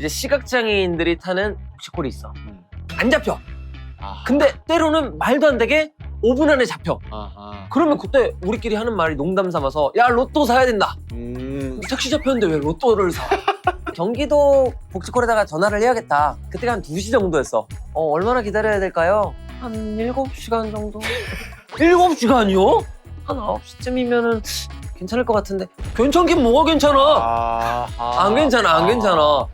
이제 시각장애인들이 타는 복식콜이 있어. 음. 안 잡혀. 아. 근데 때로는 말도 안 되게 5분 안에 잡혀. 아하. 그러면 그때 우리끼리 하는 말이 농담 삼아서 야 로또 사야 된다. 음. 택시 잡혔는데 왜 로또를 사? 경기도 복지콜에다가 전화를 해야겠다. 그때가 한 2시 정도였어. 어, 얼마나 기다려야 될까요? 한 7시간 정도? 7시간이요? 한 9시쯤이면은 괜찮을 것 같은데. 괜찮긴 뭐가 괜찮아? 아. 안 괜찮아, 안 괜찮아.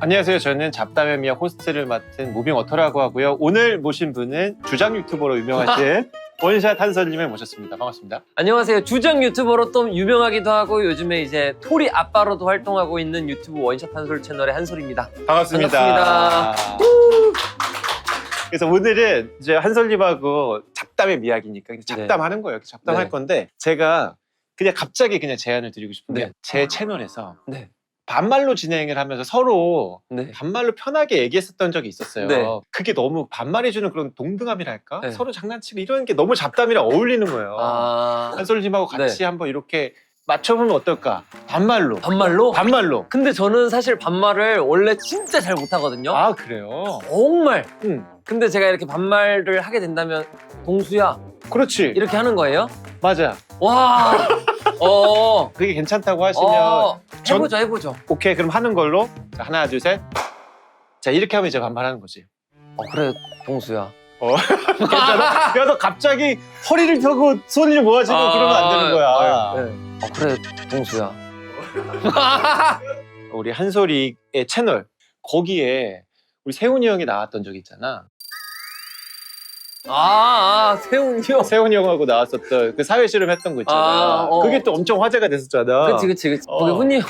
안녕하세요. 저는 잡담의 미야 호스트를 맡은 무빙 워터라고 하고요. 오늘 모신 분은 주장 유튜버로 유명하신 원샷 한설님을 모셨습니다. 반갑습니다. 안녕하세요. 주장 유튜버로 또 유명하기도 하고 요즘에 이제 토리 아빠로도 활동하고 있는 유튜브 원샷 한솔 채널의 한솔입니다. 반갑습니다. 반갑습니다. 그래서 오늘은 이제 한설님하고 잡담의 미학이니까 그냥 잡담하는 거예요. 잡담할 네. 건데 제가 그냥 갑자기 그냥 제안을 드리고 싶은데 네. 제 채널에서 네. 반말로 진행을 하면서 서로 네. 반말로 편하게 얘기했었던 적이 있었어요. 네. 그게 너무 반말해주는 그런 동등함이랄까? 네. 서로 장난치고 이런 게 너무 잡담이랑 어울리는 거예요. 아. 한솔님하고 같이 네. 한번 이렇게 맞춰보면 어떨까? 반말로. 반말로? 반말로. 근데 저는 사실 반말을 원래 진짜 잘 못하거든요. 아 그래요? 정말. 응. 근데 제가 이렇게 반말을 하게 된다면 동수야 그렇지. 이렇게 하는 거예요? 맞아. 와. 어. 그게 괜찮다고 하시면 어. 전- 해보죠, 해보죠. 오케이 그럼 하는 걸로 자, 하나 둘 셋. 자 이렇게 하면 이제 반말하는 거지. 어 그래, 동수야. 괜찮아? 야너 갑자기 허리를 펴고 손을 모아지고 그러면 안 되는 거야. 아, 네. 어 그래, 동수야. 우리 한솔이의 채널 거기에 우리 세훈이 형이 나왔던 적 있잖아. 아, 아 세훈이 형. 세훈이 형하고 나왔었던 그 사회 실험 했던 거 있잖아. 아, 어. 그게 또 엄청 화제가 됐었잖아. 그치, 그치, 그치. 어. 우리 훈이 형.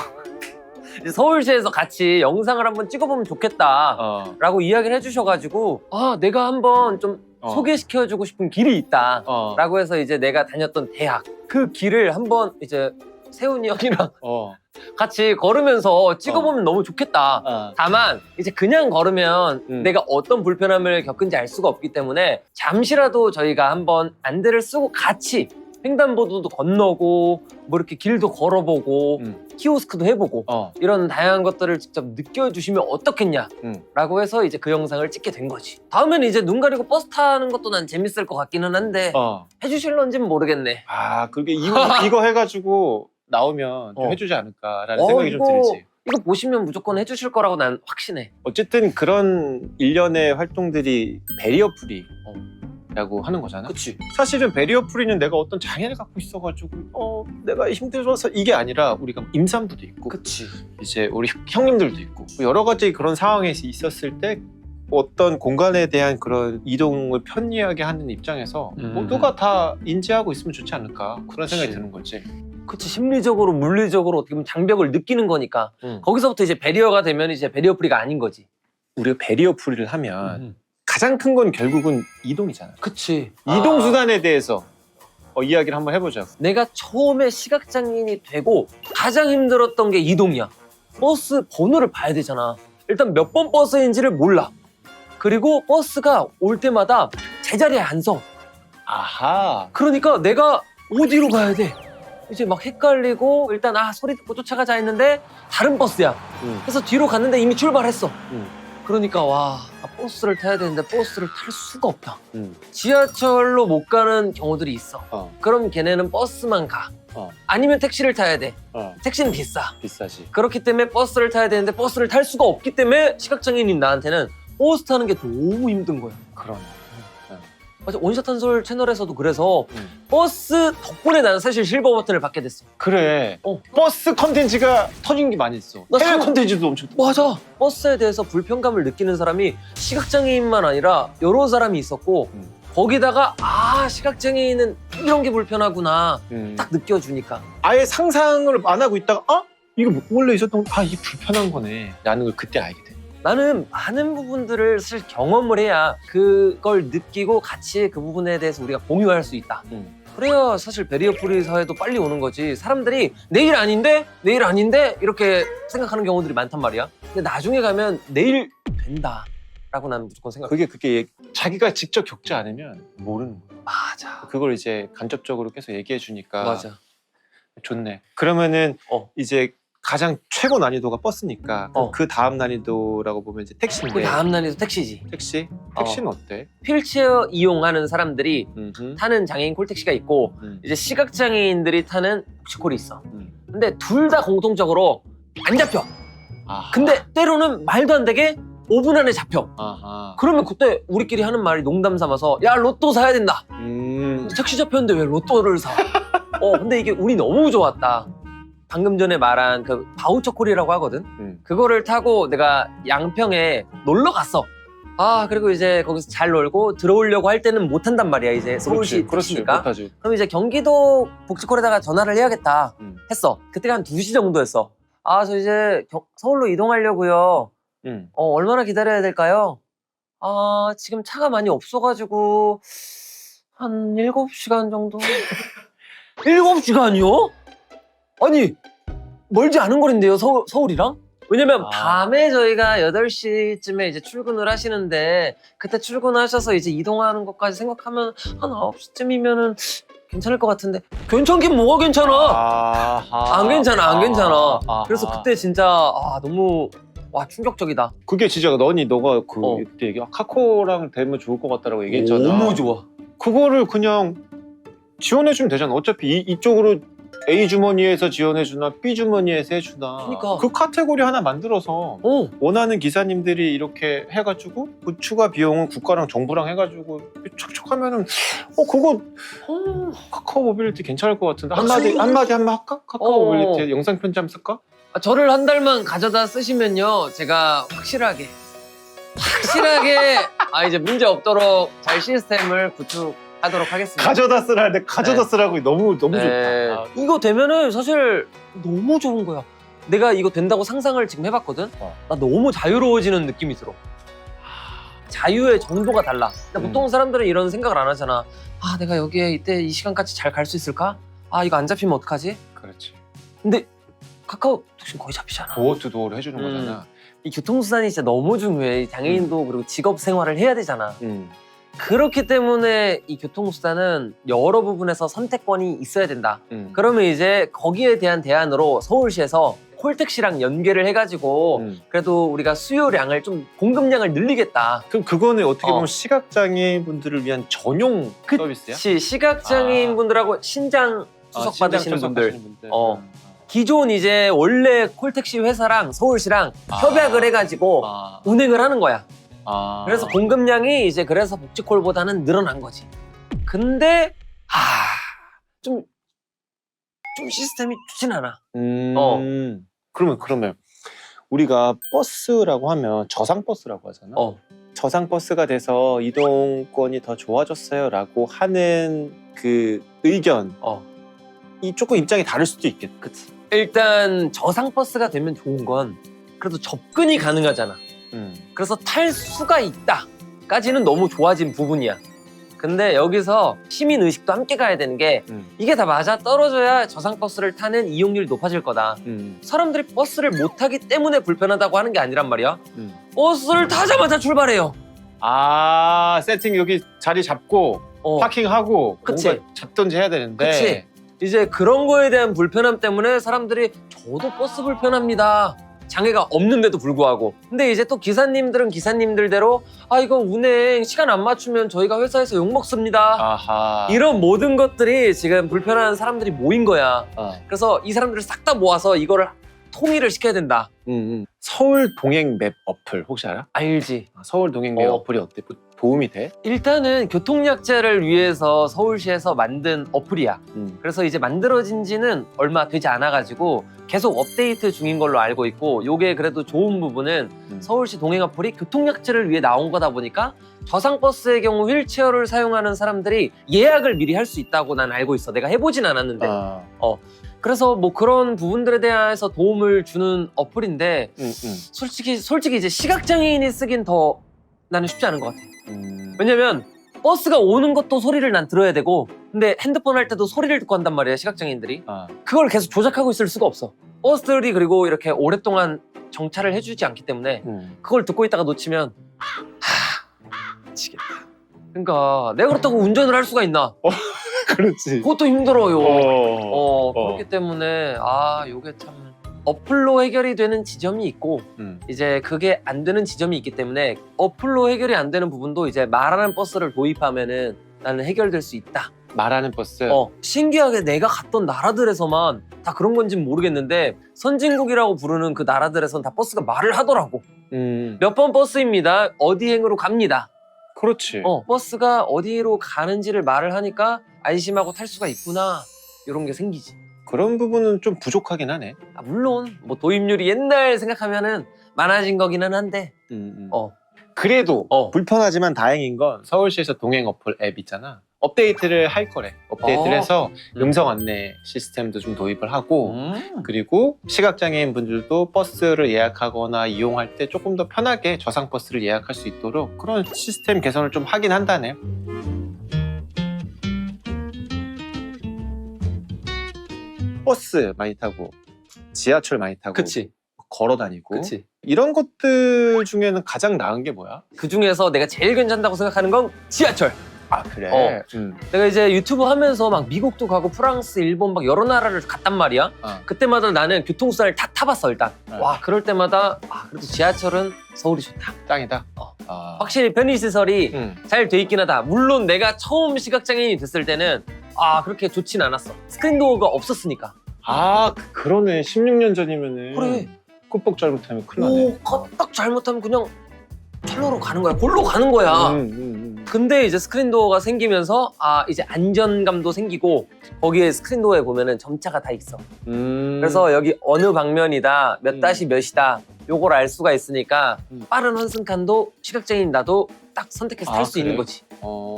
이제 서울시에서 같이 영상을 한번 찍어보면 좋겠다. 어. 라고 이야기를 해주셔가지고, 아, 내가 한번 좀 어. 소개시켜주고 싶은 길이 있다. 어. 라고 해서 이제 내가 다녔던 대학. 그 길을 한번 이제 세훈이 형이랑 어. 같이 걸으면서 찍어보면 너무 좋겠다. 어. 다만 이제 그냥 걸으면 음. 내가 어떤 불편함을 겪은지 알 수가 없기 때문에 잠시라도 저희가 한번 안대를 쓰고 같이 횡단보도도 건너고 뭐 이렇게 길도 걸어보고 음. 키오스크도 해보고 어. 이런 다양한 것들을 직접 느껴주시면 어떻겠냐라고 음. 해서 이제 그 영상을 찍게 된 거지. 다음에는 이제 눈 가리고 버스 타는 것도 난 재밌을 것 같기는 한데 어. 해주실런지는 모르겠네. 아, 그게 이거, 이거 해가지고 나오면 좀 어. 해주지 않을까라는 어, 생각이 좀 이거- 들지. 이거 보시면 무조건 해주실 거라고 난 확신해. 어쨌든 그런 일련의 활동들이 베리어 프리라고 하는 거잖아. 그치? 사실은 베리어 프리는 내가 어떤 장애를 갖고 있어가지고 어 내가 힘들어서 이게 아니라 우리가 임산부도 있고 그치. 이제 우리 형님들도 있고 여러 가지 그런 상황에 있었을 때 어떤 공간에 대한 그런 이동을 편리하게 하는 입장에서 음. 모두가 다 인지하고 있으면 좋지 않을까 그런 생각이 그치. 드는 거지. 그치 심리적으로 물리적으로 어떻게 보면 장벽을 느끼는 거니까 응. 거기서부터 이제 배리어가 되면 이제 배리어 프리가 아닌 거지. 우리가 베리어 프리를 하면 가장 큰 건 결국은 이동이잖아. 그치. 이동 수단에 대해서 어, 이야기를 한번 해보자. 내가 처음에 시각장애인이 되고 가장 힘들었던 게 이동이야. 버스 번호를 봐야 되잖아. 일단 몇 번 버스인지를 몰라. 그리고 버스가 올 때마다 제자리에 안 서. 아하. 그러니까 내가 어디로 가야 돼? 이제 막 헷갈리고 일단 아 소리 듣고 쫓아가자 했는데 다른 버스야. 응. 그래서 뒤로 갔는데 이미 출발했어. 응. 그러니까 와 아, 버스를 타야 되는데 버스를 탈 수가 없다. 응. 지하철로 못 가는 경우들이 있어. 어. 그럼 걔네는 버스만 가. 어. 아니면 택시를 타야 돼. 어. 택시는 비싸. 비싸지. 그렇기 때문에 버스를 타야 되는데 버스를 탈 수가 없기 때문에 시각장애인인 나한테는 버스 타는 게 너무 힘든 거야. 그럼. 맞아 원샷 한솔 채널에서도 그래서 응. 버스 덕분에 나는 사실 실버 버튼을 받게 됐어. 그래. 어. 버스 컨텐츠가 터진 게 많이 있어. 나 해외 상- 컨텐츠도 엄청. 맞아. 버스에 대해서 불편감을 느끼는 사람이 시각장애인만 아니라 여러 사람이 있었고 음. 거기다가 아 시각장애인은 이런 게 불편하구나 음. 딱 느껴주니까 아예 상상을 안 하고 있다가 아 이거 원래 있었던 거- 아 이게 불편한 거네. 라는 걸 그때 알게 돼. 나는 많은 부분들을 사실 경험을 해야 그걸 느끼고 같이 그 부분에 대해서 우리가 공유할 수 있다. 음. 그래야 사실 베리어 프리 사회도 빨리 오는 거지. 사람들이 내일 아닌데 내일 아닌데 이렇게 생각하는 경우들이 많단 말이야. 근데 나중에 가면 내일 된다라고 나는 무조건 생각해. 그게 그게 자기가 직접 겪지 않으면 모르는 거야. 맞아. 그걸 이제 간접적으로 계속 얘기해 주니까 맞아. 좋네. 그러면은 어. 이제 가장 최고 난이도가 버스니까 어. 그 다음 난이도라고 보면 이제 택시인데 그 다음 날에도 택시지. 택시? 택시는 어. 때 휠체어 이용하는 사람들이 타는 장애인 콜택시가 있고 음. 이제 시각 장애인들이 타는 복지콜이 있어. 음. 근데 둘 다 공통적으로 안 잡혀. 아하. 근데 때로는 말도 안 되게 5분 안에 잡혀. 아하. 그러면 그때 우리끼리 하는 말이 농담 삼아서 야 로또 사야 된다. 음. 택시 잡혔는데 왜 로또를 사? 어 근데 이게 운이 너무 좋았다. 방금 전에 말한 그 바우처 콜이라고 하거든. 음. 그거를 타고 내가 양평에 놀러 갔어. 아 그리고 이제 거기서 잘 놀고 들어오려고 할 때는 못 한단 말이야 이제 서울시 그렇지, 택시니까. 못하지. 그럼 이제 경기도 복지콜에다가 전화를 해야겠다 음. 했어. 그때가 한 2시 정도였어. 아 저 이제 겨- 서울로 이동하려고요. 음. 어, 얼마나 기다려야 될까요? 아, 지금 차가 많이 없어가지고, 한 7시간 정도? 7시간이요? 아니, 멀지 않은 거리인데요, 서, 서울이랑? 왜냐면 아. 밤에 저희가 8시쯤에 이제 출근을 하시는데, 그때 출근하셔서 이제 이동하는 것까지 생각하면 한 9시쯤이면은 괜찮을 것 같은데, 괜찮긴 뭐가 괜찮아! 아하. 안 괜찮아, 안 괜찮아. 아하. 그래서 그때 진짜, 아, 너무, 와, 충격적이다. 그게 진짜 너니 너가 그 어. 그때 얘기 카코랑 되면 좋을 것 같다라고 얘기했잖아. 너무 좋아. 그거를 그냥 지원해주면 되잖아. 어차피 이, 이쪽으로 A 주머니에서 지원해 주나 B 주머니에서 해 주나. 그러니까. 그 카테고리 하나 만들어서 어. 원하는 기사님들이 이렇게 해가지고 그 추가 비용은 국가랑 정부랑 해가지고 촉촉하면은 어 그거 어. 카카오 모빌리티 괜찮을 것 같은데 아, 한마디. 한마디 한번 할까? 카카오 어. 모빌리티 영상 편지 한번 쓸까? 아, 저를 한 달만 가져다 쓰시면요, 제가 확실하게, 확실하게, 아, 이제 문제 없도록 잘 시스템을 구축 하도록 하겠습니다. 가져다 쓰라 할때 가져다 네. 쓰라고 너무 너무 네. 좋다. 이거 되면은 사실 너무 좋은 거야. 내가 이거 된다고 상상을 지금 해봤거든? 어. 나 너무 자유로워지는 느낌이 들어. 자유의 정도가 달라. 근데 음. 보통 사람들은 이런 생각을 안 하잖아. 아, 내가 여기에 이때 이 시간까지 잘 갈 수 있을까? 아, 이거 안 잡히면 어떡하지? 그렇지. 근데 카카오 택시는 거의 잡히잖아. 도어 투 도어를 해주는 음. 거잖아. 이 교통수단이 진짜 너무 중요해. 이 장애인도 그리고 직업 생활을 해야 되잖아. 음. 그렇기 때문에 이 교통수단은 여러 부분에서 선택권이 있어야 된다. 음. 그러면 이제 거기에 대한 대안으로 서울시에서 콜택시랑 연계를 해가지고 음. 그래도 우리가 수요량을 좀 공급량을 늘리겠다. 그럼 그거는 어떻게 어. 보면 시각장애인 분들을 위한 전용 서비스야? 시 시각장애인 분들하고 신장 수석 아, 받으시는 신장 분들 투석하시는 분들. 어. 음. 기존 이제 원래 콜택시 회사랑 서울시랑 아. 협약을 해가지고 아. 운행을 하는 거야. 아. 그래서 공급량이 이제 그래서 복지콜보다는 늘어난 거지. 근데 아좀 좀 시스템이 좋진 않아. 음. 어. 그러면 그러면 우리가 버스라고 하면 저상 버스라고 하잖아. 어. 저상 버스가 돼서 이동권이 더 좋아졌어요라고 하는 그 의견 어. 이 조금 입장이 다를 수도 있겠다. 그치. 일단 저상 버스가 되면 좋은 건 그래도 접근이 가능하잖아. 음. 그래서 탈 수가 있다까지는 너무 좋아진 부분이야. 근데 여기서 시민 의식도 함께 가야 되는 게 음. 이게 다 맞아 떨어져야 저상 버스를 타는 이용률이 높아질 거다. 음. 사람들이 버스를 못 타기 때문에 불편하다고 하는 게 아니란 말이야. 음. 버스를 타자마자 출발해요. 아 세팅 여기 자리 잡고 어. 파킹하고 그치. 뭔가 잡든지 해야 되는데 그치. 이제 그런 거에 대한 불편함 때문에 사람들이 저도 버스 불편합니다. 장애가 없는데도 불구하고. 근데 이제 또 기사님들은 기사님들대로 아 이거 운행 시간 안 맞추면 저희가 회사에서 욕 먹습니다. 아하 이런 모든 것들이 지금 불편한 사람들이 모인 거야. 어. 그래서 이 사람들을 싹 다 모아서 이거를 통일을 시켜야 된다. 음, 음. 서울 동행 맵 어플 혹시 알아? 알지? 아, 서울 동행 맵 어. 어. 플이 어때? 뭐 도움이 돼? 일단은 교통약자를 위해서 서울시에서 만든 어플이야. 음. 그래서 이제 만들어진 지는 얼마 되지 않아가지고 계속 업데이트 중인 걸로 알고 있고 요게 그래도 좋은 부분은 음. 서울시 동행 어플이 교통약자를 위해 나온 거다 보니까 저상버스의 경우 휠체어를 사용하는 사람들이 예약을 미리 할 수 있다고 난 알고 있어. 내가 해보진 않았는데. 아. 그래서 뭐 그런 부분들에 대해서 도움을 주는 어플인데 음, 음. 솔직히 솔직히 이제 시각장애인이 쓰긴 더 나는 쉽지 않은 것 같아. 음. 왜냐면 버스가 오는 것도 소리를 난 들어야 되고 근데 핸드폰 할 때도 소리를 듣고 한단 말이야 시각장애인들이 아. 그걸 계속 조작하고 있을 수가 없어 버스들이 그리고 이렇게 오랫동안 정차를 해주지 않기 때문에 음. 그걸 듣고 있다가 놓치면 하 미치겠다 그러니까 내가 그렇다고 운전을 할 수가 있나 그렇지. 그것도 힘들어요. 어. 어, 그렇기 때문에 아 요게 참 어플로 해결이 되는 지점이 있고 음. 이제 그게 안 되는 지점이 있기 때문에 어플로 해결이 안 되는 부분도 이제 말하는 버스를 도입하면은 나는 해결될 수 있다. 말하는 버스. 어, 신기하게 내가 갔던 나라들에서만 다 그런 건진 모르겠는데 선진국이라고 부르는 그 나라들에선 다 버스가 말을 하더라고. 음. 몇 번 버스입니다. 어디 행으로 갑니다. 그렇지. 어, 버스가 어디로 가는지를 말을 하니까 안심하고 탈 수가 있구나. 이런 게 생기지. 그런 부분은 좀 부족하긴 하네. 아, 물론 뭐 도입률이 옛날 생각하면은 많아진 거기는 한데 음, 음. 어. 그래도 어. 불편하지만 다행인 건 서울시에서 동행 어플 앱 있잖아. 업데이트를 할 거래. 업데이트를 어. 해서 음. 음성 안내 시스템도 좀 도입을 하고 음. 그리고 시각장애인 분들도 버스를 예약하거나 이용할 때 조금 더 편하게 저상 버스를 예약할 수 있도록 그런 시스템 개선을 좀 하긴 한다네. 버스 많이 타고 지하철 많이 타고 그치 걸어 다니고 그치 이런 것들 중에는 가장 나은 게 뭐야? 그 중에서 내가 제일 괜찮다고 생각하는 건 지하철 아 그래. 어. 음. 내가 이제 유튜브 하면서 막 미국도 가고 프랑스 일본 막 여러 나라를 갔단 말이야 어. 그때마다 나는 교통수단을 다 타봤어 일단 네. 와 그럴 때마다 아 그래도 지하철은 서울이 좋다 짱이다. 어. 아. 확실히 편의시설이 음. 잘 돼 있긴 하다 물론 내가 처음 시각장애인이 됐을 때는 아 그렇게 좋진 않았어 스크린 도어가 없었으니까 아 그- 그러네. 16년 전이면은 그래 꾹꾹 잘못하면 큰일 나네. 오딱 잘못하면 그냥 철로로 가는 거야 골로 가는 거야 음, 음, 음. 근데 이제 스크린 도어가 생기면서 아 이제 안전감도 생기고 거기에 스크린 도어에 보면은 점자가 다 있어. 음. 그래서 여기 어느 방면이다 몇 음. 다시 몇이다 요걸 알 수가 있으니까 음. 빠른 환승칸도 시각장애인 나도 딱 선택해서 아, 탈수 그래? 있는 거지. 어.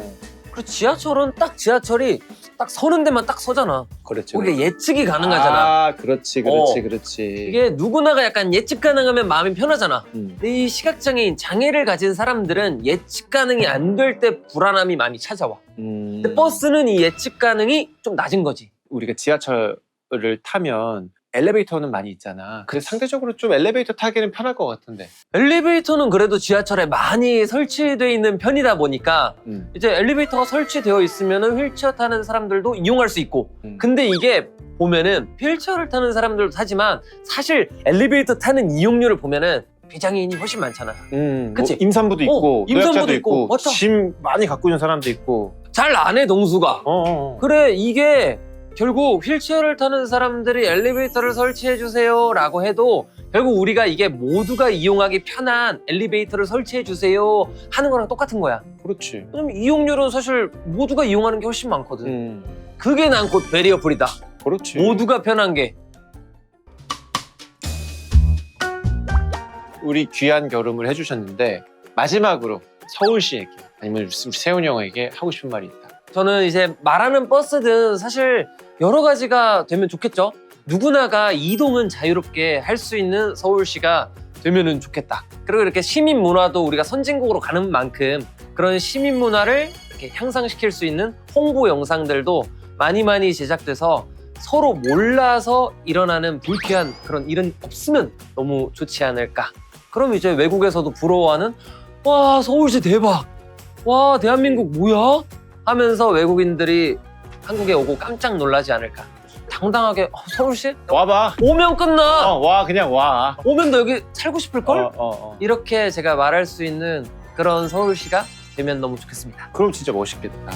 그리고 지하철은 딱 지하철이 딱 서는 데만 딱 서잖아. 거기에 그렇지. 예측이 가능하잖아. 아, 그렇지, 그렇지, 어. 그렇지. 이게 누구나가 약간 예측 가능하면 마음이 편하잖아. 음. 근데 이 시각장애인 장애를 가진 사람들은 예측 가능이 안 될 때 불안함이 많이 찾아와. 음. 근데 버스는 이 예측 가능이 좀 낮은 거지. 우리가 지하철을 타면 엘리베이터는 많이 있잖아. 그래서 상대적으로 좀 엘리베이터 타기는 편할 것 같은데. 엘리베이터는 그래도 지하철에 많이 설치되어 있는 편이다 보니까 음. 이제 엘리베이터가 설치되어 있으면 휠체어 타는 사람들도 이용할 수 있고 음. 근데 이게 보면은 휠체어를 타는 사람들도 타지만 사실 엘리베이터 타는 이용률을 보면은 비장애인이 훨씬 많잖아. 음, 그치? 뭐 임산부도 있고, 어, 임산부도 노약자도 있고, 있고. 짐 많이 갖고 있는 사람도 있고. 잘 안 해 동수가. 어, 어, 어. 그래 이게 결국 휠체어를 타는 사람들이 엘리베이터를 설치해 주세요 라고 해도 결국 우리가 이게 모두가 이용하기 편한 엘리베이터를 설치해 주세요 하는 거랑 똑같은 거야. 그렇지. 왜냐면 이용률은 사실 모두가 이용하는 게 훨씬 많거든. 음, 그게 난 곧 베리어풀이다. 그렇지. 모두가 편한 게. 우리 귀한 결음을 해주셨는데 마지막으로 서울시에게 아니면 우리 세훈 형에게 하고 싶은 말이. 저는 이제 말하는 버스든 사실 여러 가지가 되면 좋겠죠. 누구나가 이동은 자유롭게 할 수 있는 서울시가 되면은 좋겠다. 그리고 이렇게 시민 문화도 우리가 선진국으로 가는 만큼 그런 시민 문화를 이렇게 향상시킬 수 있는 홍보 영상들도 많이 많이 제작돼서 서로 몰라서 일어나는 불쾌한 그런 일은 없으면 너무 좋지 않을까. 그럼 이제 외국에서도 부러워하는 와 서울시 대박. 와 대한민국 뭐야? 하면서 외국인들이 한국에 오고 깜짝 놀라지 않을까. 당당하게 어, 서울시 와봐. 오면 끝나. 어, 와 그냥 와. 오면 너 여기 살고 싶을 걸? 어, 어, 어. 이렇게 제가 말할 수 있는 그런 서울시가 되면 너무 좋겠습니다. 그럼 진짜 멋있겠다.